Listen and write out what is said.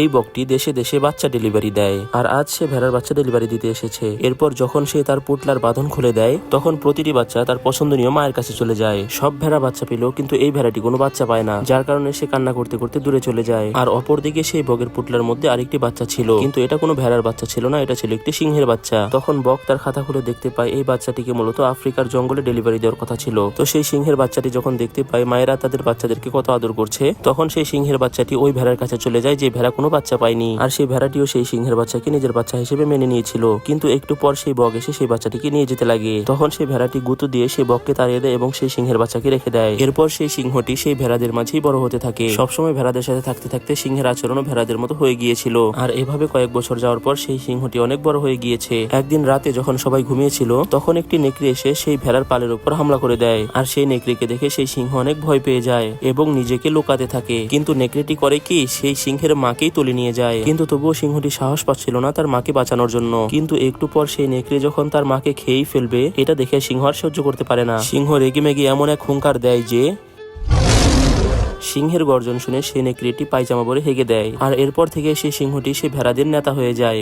এই বকটি দেশে দেশে বাচ্চা ডেলিভারি দেয়। আর আজ সে ভেড়ার বাচ্চা ডেলিভারি দিতে এসেছে। এরপর যখন সে তার পুটলার বাঁধন খুলে দেয়, তখন প্রতিটি বাচ্চা তার পছন্দনীয় মায়ের কাছে চলে যায়। সব ভেড়া বাচ্চা পেল কিন্তু এই ভেড়াটি কোনো বাচ্চা পায় না, যার কারণে সে কান্না করতে করতে দূরে চলে যায়। আর অপরদিকে সেই বগের পুটলার মধ্যে আরেকটি বাচ্চা ছিল। কিন্তু এটা কোনো ভেড়ার বাচ্চা ছিল না, এটা ছিল একটি সিংহের বাচ্চা। তখন বক তার খাতা খুলে দেখতে পায়, এই বাচ্চাটিকে মূলত আফ্রিকার জঙ্গলে ডেলিভারি দেওয়ার কথা ছিল। তো সেই সিংহের বাচ্চাটি যখন দেখতে পায়, মায়েরা তাদের বাচ্চাদেরকে কত আদর করছে, তখন সেই সিংহের বাচ্চাটি ওই ভেড়ার কাছে চলে যায়, যে ভেড়া কোনো বাচ্চা পায়নি। আর সেই ভেড়াটিও সেই সিংহের বাচ্চাকে নিজের বাচ্চা হিসেবে মেনে নিয়েছিল। কিন্তু একটু পর সেই বক এসে সেই বাচ্চাটিকে নিয়ে যেতে লাগে। তখন সেই ভেড়াটি গুঁতো দিয়ে সেই বককে তাড়িয়ে দেয় এবং সেই সিংহের বাচ্চাকে রেখে দেয়। এরপর সেই সিংহটি সেই ভেড়াদের মাঝেই বড় হতে থাকে। সবসময় ভেড়াদের সাথে থাকতে থাকতে সিংহের আচরণও ভেড়াদের মতো হয়ে গিয়েছিল। আর এভাবে কয়েক বছর যাওয়ার পর সেই সিংহটি অনেক বড় হয়ে গিয়েছে। একদিন রাতে যখন সবাই ঘুমিয়েছিল, তখন একটি নেকড়ে এসে সেই ভেড়ার পালের উপর হামলা করে দেয়। আর সেই নেকড়েকে দেখে সেই সিংহ অনেক ভয় পেয়ে যায় এবং নিজেকে লুকাতে থাকে। কিন্তু নেকড়েটি করে কি? সেই সিংহের মাকেই তুলে নিয়ে যায়। কিন্তু তবুও সিংহটি সাহস পাচ্ছিল না তার মাকে বাঁচানোর জন্য। কিন্তু একটু পর সেই নেকড়ে যখন তার মাকে খেয়েই ফেলবে, এটা দেখে সিংহ আর সহ্য করতে পারে না। সিংহ রেগে মেগে এমন এক হুঙ্কার দেয় যে, সিংহের গর্জন শুনে সে নেকড়েটি পায়জামা পরে হেগে দেয়। আর এরপর থেকে সেই সিংহটি সে ভেড়াদের নেতা হয়ে যায়।